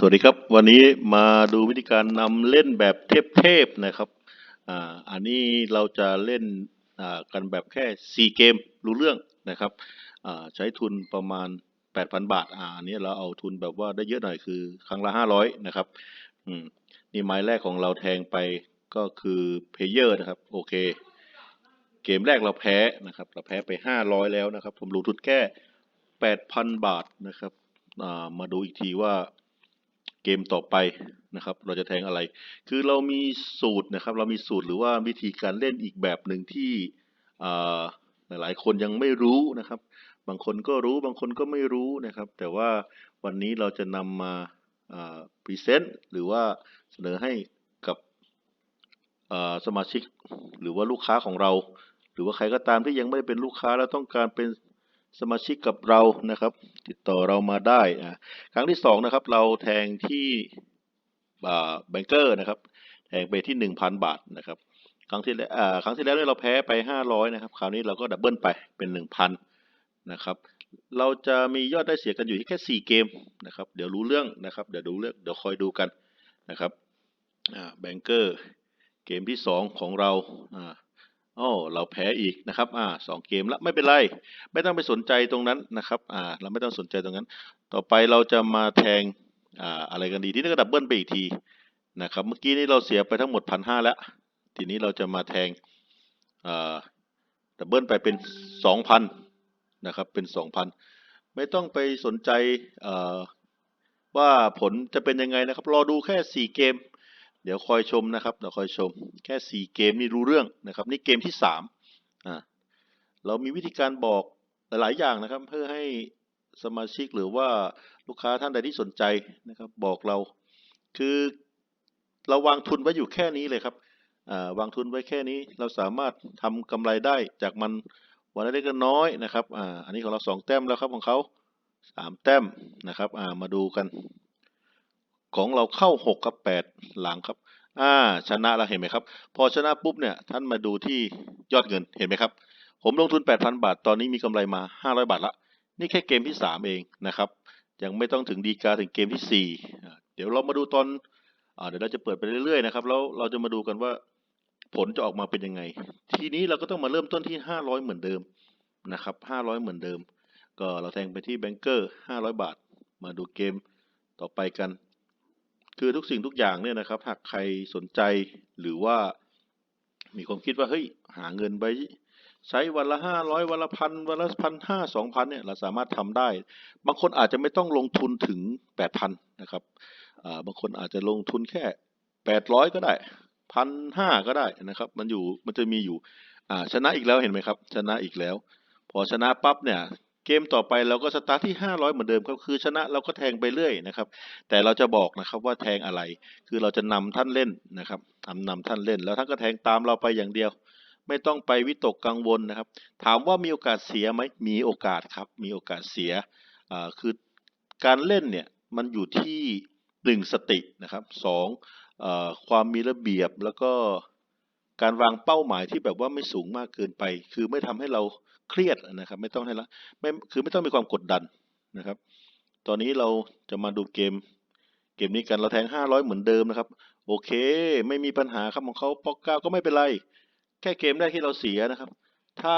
สวัสดีครับ วันนี้มาดูวิธีการนำเล่นแบบเทพๆนะครับอ่าอันนี้เราจะเล่นอ่ากันแบบแค่ 4 เกมรู้เรื่องนะครับอ่าใช้ทุนประมาณ 8,000 บาทอ่าอันนี้เราเอาทุนแบบว่าได้เยอะหน่อยคือครั้งละ 500 นะครับอืมนี่ไม้แรกของเราแทงไปก็คือเพเยอร์นะครับโอเค เกมแรกเราแพ้นะครับเราแพ้ไป 500 แล้วนะครับผมลงทุนแค่ 8,000 บาทนะครับอ่ามาดูอีกทีว่า กมต่อไปนะครับ เราจะแทงอะไร คือเรามีสูตรนะครับ เรามีสูตรหรือว่าวิธีการเล่นอีกแบบหนึ่งที่อ่าหลายๆ คนยังไม่รู้นะครับ บางคนก็รู้บางคนก็ไม่รู้นะครับ แต่ว่าวันนี้เราจะนำมาพรีเซนต์หรือว่าเสนอให้กับสมาชิก หรือว่าลูกค้าของเรา หรือว่าใครก็ตามที่ยังไม่ได้เป็นลูกค้าแล้วต้องการเป็น สมาชิกกับเรานะครับ ติดต่อเรามาได้อ่าครั้งที่สองนะครับเราแทงที่แบงเกอร์นะครับแทงไปที่หนึ่งพันบาทนะครับครั้งที่แล้วครั้งที่แล้วเนี่ยเราแพ้ไปห้าร้อยนะครับคราวนี้เราก็ดับเบิลไปเป็นหนึ่งพันนะครับเราจะมียอดได้เสียกันอยู่ที่แค่สี่เกมนะครับเดี๋ยวรู้เรื่องนะครับเดี๋ยวดูเรื่องเดี๋ยวคอยดูกันนะครับแบงเกอร์เกมที่สองของเราอ่า โอ้เราแพ้อีกนะครับอ่าสองเกมแล้วไม่เป็นไร ไม่ต้องไปสนใจตรงนั้นนะครับอ่าเราไม่ต้องสนใจตรงนั้น ต่อไปเราจะมาแทงอ่าอะไรกันดีที่นี่ก็ดับเบิลไปอีกทีนะครับเมื่อกี้นี้เราเสียไปทั้งหมดพันห้าแล้ว ทีนี้เราจะมาแทงอ่าดับเบิลไปเป็นสองพันนะครับเป็นสองพันไม่ต้องไปสนใจอ่อว่าผลจะเป็นยังไงนะครับ รอดูแค่สี่เกม เดี๋ยวคอยชมนะครับเดี๋ยวคอยชม แค่สี่เกมนี่รู้เรื่องนะครับ นี่เกมที่สามอ่าเรามีวิธีการบอกหลาย ๆ อย่างนะครับ เพื่อให้สมาชิกหรือว่าลูกค้าท่านใดที่สนใจนะครับ บอกเรา คือเราวางทุนไว้อยู่แค่นี้เลยครับอ่าวางทุนไว้แค่นี้เราสามารถทำกำไรได้จากมันวันละเล็กละน้อยนะครับอ่าอันนี้ของเราสองแต้มแล้วครับของเขาสามแต้มนะครับอ่ามาดูกัน ของเราเข้าหกกับแปดหลังครับ อ่า ชนะแล้วเห็นไหมครับ พอชนะปุ๊บเนี่ย ท่านมาดูที่ยอดเงิน เห็นไหมครับ ผมลงทุน 8,000 บาท ตอนนี้มีกำไรมา 500 บาทละ นี่แค่เกมที่ 3 เองนะครับ ยังไม่ต้องถึงดีกาถึงเกมที่4อ่เดี๋ยวเรามาดูตอนอ่าเดี๋ยวเราจะเปิดไปเรื่อยๆนะครับ แล้วเราจะมาดูกันว่าผลจะออกมาเป็นยังไง ทีนี้เราก็ต้องมาเริ่มต้นที่ 500 เหมือนเดิมนะครับ 500 เหมือนเดิม ก็เราแทงไปที่แบงเกอร์ 500 บาท มาดูเกมต่อไปกัน คือทุกสิ่งทุกอย่างเนี่ยนะครับ หากใครสนใจหรือว่ามีความคิดว่าเฮ้ยหาเงินไปใช้วันละห้าร้อยวันละพันวันละพันห้าสองพันเนี่ยเราสามารถทำได้ บางคนอาจจะไม่ต้องลงทุนถึงแปดพันนะครับบางคนอาจจะลงทุนแค่แปดร้อยก็ได้พันห้าก็ได้นะครับ มันอยู่มันจะมีอยู่อ่าชนะอีกแล้วเห็นไหมครับ ชนะอีกแล้ว พอชนะปั๊บเนี่ย เกมต่อไปเราก็สตาร์ทที่ห้าร้อยเหมือนเดิมครับคือชนะเราก็แทงไปเรื่อยนะครับ แต่เราจะบอกนะครับว่าแทงอะไร คือเราจะนำท่านเล่นนะครับทำนำท่านเล่น แล้วท่านก็แทงตามเราไปอย่างเดียว ไม่ต้องไปวิตกกังวลนะครับ ถามว่ามีโอกาสเสียไหมมีโอกาสครับ มีโอกาสเสียอ่าคือการเล่นเนี่ยมันอยู่ที่หนึ่งสตินะครับสองอความมีระเบียบแล้วก็ การวางเป้าหมายที่แบบว่าไม่สูงมากเกินไป คือไม่ทำให้เราเครียดนะครับ ไม่ต้องให้ละไม่คือไม่ต้องมีความกดดันนะครับ ตอนนี้เราจะมาดูเกม เกมนี้กันเราแทงห้าร้อยเหมือนเดิมนะครับ โอเค ไม่มีปัญหาครับของเขาปอกเก้าก็ไม่เป็นไร แค่เกมแรกที่เราเสียนะครับ ถ้า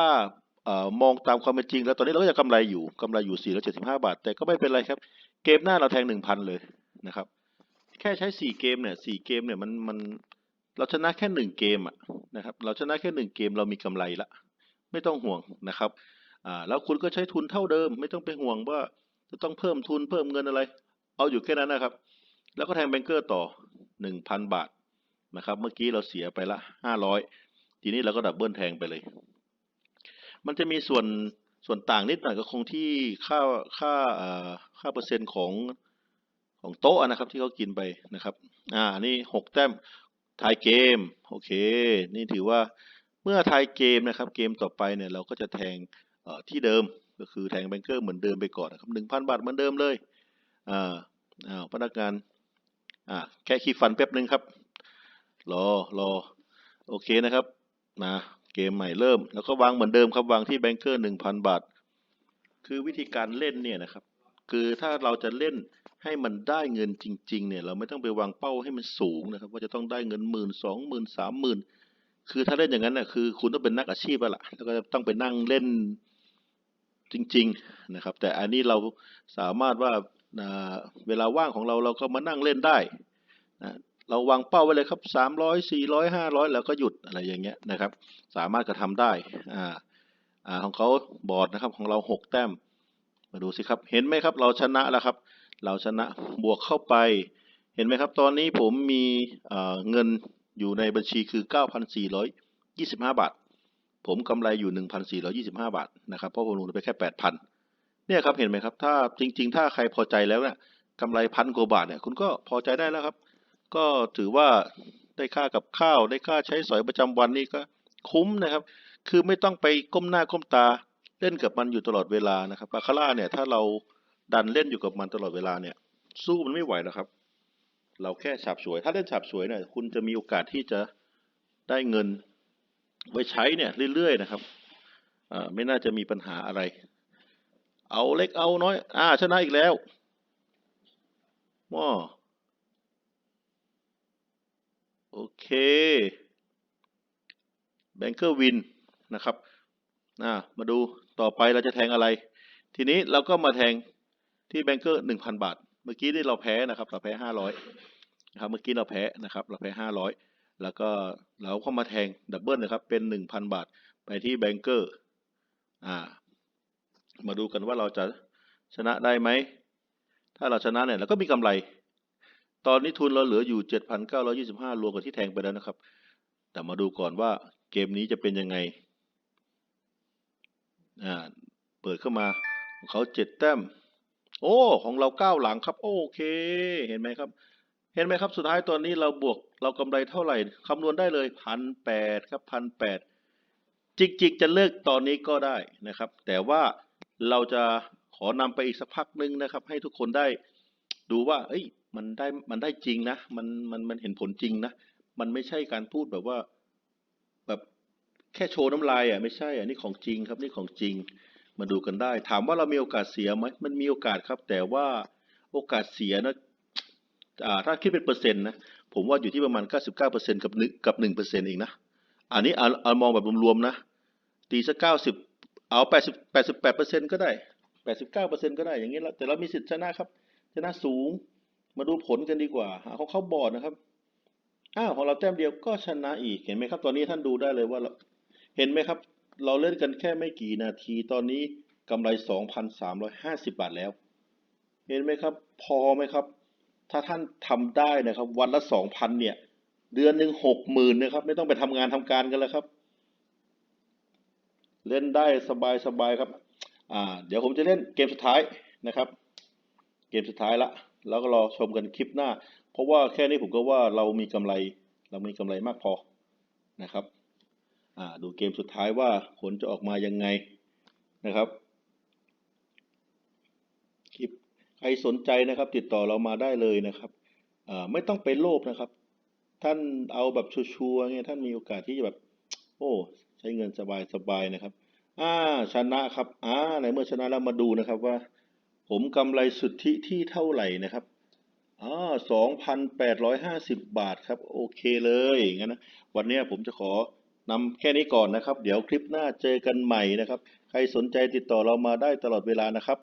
ออมองตามความเป็นจริง แล้วตอนนี้เราก็จะกำไรอยู่กำไรอยู่ 475 บาท แต่ก็ไม่เป็นไรครับ เกมหน้าเราแทง 1,000 เลยนะครับ แค่ใช้ 4 เกมเนี่ย4เกมเนี่ยมันมัน เราชนะแค่1เกมอะนะครับ เราชนะแค่1เกมเรามีกำไรละ ไม่ต้องห่วงนะครับอ่าแล้วคุณก็ใช้ทุนเท่าเดิม ไม่ต้องไปห่วงว่าจะต้องเพิ่มทุนเพิ่มเงินอะไร เอาอยู่แค่นั้นนะครับ แล้วก็แทงแบงเกอร์ต่อ 1,000 บาทนะครับ เมื่อกี้เราเสียไปละ 500 ทีนี้เราก็ดับเบิลแทงไปเลย มันจะมีส่วนส่วนต่างนิดหน่อยก็คงที่ค่าค่าอ่อค่าเปอร์เซ็นต์ของของโต๊ะนะครับที่เขากินไปนะครับ อ่า นี่หกแต้ม ทายเกม โอเค นี่ถือว่าเมื่อทายเกมนะครับ เกมต่อไปเนี่ยเราก็จะแทงที่เดิม ก็คือแทงแบงเกอร์เหมือนเดิมไปก่อนนะครับหนึ่งพันบาทเหมือนเดิมเลย อ่าอ้าวพนักงาน อ่า แค่ขีดฟันแป๊บหนึ่งครับ รอ รอ โอเคนะครับนะเกมใหม่เริ่ม แล้วก็วางเหมือนเดิมครับ วางที่แบงเกอร์หนึ่งพันบาท คือวิธีการเล่นเนี่ยนะครับ คือถ้าเราจะเล่น ให้มันได้เงินจริง ๆ เนี่ยเราไม่ต้องไปวางเป้าให้มันสูงนะครับ ว่าจะต้องได้เงินหมื่นสองหมื่นสามหมื่นคือถ้าเล่นอย่างนั้นน่ะคือ คุณต้องเป็นนักอาชีพแล้วล่ะแล้วก็ต้องไปนั่งเล่นจริง ๆนะครับ แต่อันนี้เราสามารถว่าเวลาว่างของเราเราก็มานั่งเล่นได้นะเราวางเป้าไว้เลยครับสามร้อยสี่ร้อยห้าร้อยแล้วก็หยุดอะไรอย่างเงี้ยนะครับ สามารถกระทำได้อ่าอ่าของเขาบอร์ดนะครับของเราหกแต้มมาดูสิครับ เห็นไหมครับ เราชนะแล้วครับ เราชนะบวกเข้าไป เห็นไหมครับ ตอนนี้ผมมีเเงินอยู่ในบัญชีคือ 9,425 บาท ผมกำไรอยู่ 1,425 บาทนะครับเพราะผมลงไปแค่ 8,000เนี่ยครับเห็นไหมครับ ถ้าจริง ๆ ถ้าใครพอใจแล้วเนี่ยกำไรพันกว่าบาทเนี่ยคุณก็พอใจได้แล้วครับ ก็ถือว่าได้ค่ากับข้าวได้ค่าใช้สอยประจำวันนี่ก็คุ้มนะครับ คือไม่ต้องไปก้มหน้าก้มตาเล่นกับมันอยู่ตลอดเวลานะครับบาคาร่าเนี่ยถ้าเรา ดันเล่นอยู่กับมันตลอดเวลาเนี่ย สู้มันไม่ไหวหรอกครับ เราแค่ฉาบฉวย ถ้าเล่นฉาบฉวยเนี่ยคุณจะมีโอกาสที่จะได้เงินไว้ใช้เนี่ยเรื่อยๆนะครับอ่าไม่น่าจะมีปัญหาอะไร เอาเล็กเอาน้อย อ่าชนะอีกแล้วว้าโอเคแบงเกอร์วินนะครับอ่ามาดูต่อไปเราจะแทงอะไร ทีนี้เราก็มาแทง ที่แบงเกอร์หนึ่งพันบาท เมื่อกี้นี่เราแพ้นะครับ เราแพ้ห้าร้อยนะครับ เมื่อกี้เราแพ้นะครับ เราแพ้ห้าร้อยแล้วก็เราก็มาแทงดับเบิลนะครับ เป็นหนึ่งพันบาทไปที่แบงเกอร์ อ่า มาดูกันว่าเราจะชนะได้ไหม ถ้าเราชนะเนี่ยเราก็มีกำไร ตอนนี้ทุนเราเหลืออยู่เจ็ดพันเก้าร้อยี่สิบห้ารวมกับที่แทงไปแล้วนะครับ แต่มาดูก่อนว่าเกมนี้จะเป็นยังไง อ่า เปิดเข้ามาเขาเจ็ดแต้ม โอ้ ของเราเก้าหลังครับ โอเค เห็นไหมครับ เห็นไหมครับ สุดท้ายตอนนี้เราบวกเรากำไรเท่าไหร่คำนวณได้เลยพันแปดครับพันแปดจริงๆ จะเลิกตอนนี้ก็ได้นะครับ แต่ว่าเราจะขอนำไปอีกสักพักหนึ่งนะครับ ให้ทุกคนได้ดูว่า เอ้ย มันได้มันได้จริงนะ มันมันมันเห็นผลจริงนะ มันไม่ใช่การพูดแบบว่า แบบแค่โชว์น้ำลายอะไม่ใช่อะนี่ของจริงครับนี่ของจริง มาดูกันได้ ถามว่าเรามีโอกาสเสียไหมมันมีโอกาสครับ แต่ว่าโอกาสเสียนะถ้าคิดเป็นเปอร์เซ็นต์นะผมว่าอยู่ที่ประมาณ 99เปอร์เซ็นต์กับหนึ่งกับ1เปอร์เซ็นต์เองนะ อันนี้เอาเอามองแบบรวมๆนะ ตีสัก90 เอา 80 88เปอร์เซ็นต์ก็ได้ 89เปอร์เซ็นต์ก็ได้ อย่างนี้แล้วแต่เรามีสิทธิ์ชนะครับ ชนะสูง มาดูผลกันดีกว่าเขาเข้าบอร์ดนะครับ อ้าวของเราแต้มเดียวก็ชนะอีก เห็นไหมครับ ตอนนี้ท่านดูได้เลยว่า เห็นไหมครับ เราเล่นกันแค่ไม่กี่นาทีตอนนี้กำไร 2,350 บาทแล้ว เห็นไหมครับ พอไหมครับ ถ้าท่านทำได้นะครับ วันละ 2,000 เนี่ย เดือนหนึ่งหกหมื่นนะครับ ไม่ต้องไปทำงานทำการกันแล้วครับ เล่นได้สบายสบายครับ อ่า เดี๋ยวผมจะเล่นเกมสุดท้ายนะครับ เกมสุดท้ายละ แล้วก็รอชมกันคลิปหน้า เพราะว่าแค่นี้ผมก็ว่าเรามีกำไร เรามีกำไรมากพอนะครับ ดูเกมสุดท้ายว่าผลจะออกมายังไงนะครับ คลิปใครสนใจนะครับ ติดต่อเรามาได้เลยนะครับไม่ต้องไปโลภนะครับ ท่านเอาแบบชัวร์ๆเงี้ยท่านมีโอกาสที่จะแบบ โอ้ใช้เงินสบายๆนะครับอ่าชนะครับอ่าในเมื่อชนะแล้วมาดูนะครับว่า ผมกำไรสุทธิที่เท่าไหร่นะครับอ่าสองพันแปดร้อยห้าสิบบาทครับ โอเคเลยงั้นนะวันนี้ผมจะขอ นำแค่นี้ก่อนนะครับ เดี๋ยวคลิปหน้าเจอกันใหม่นะครับ ใครสนใจติดต่อเรามาได้ตลอดเวลานะครับ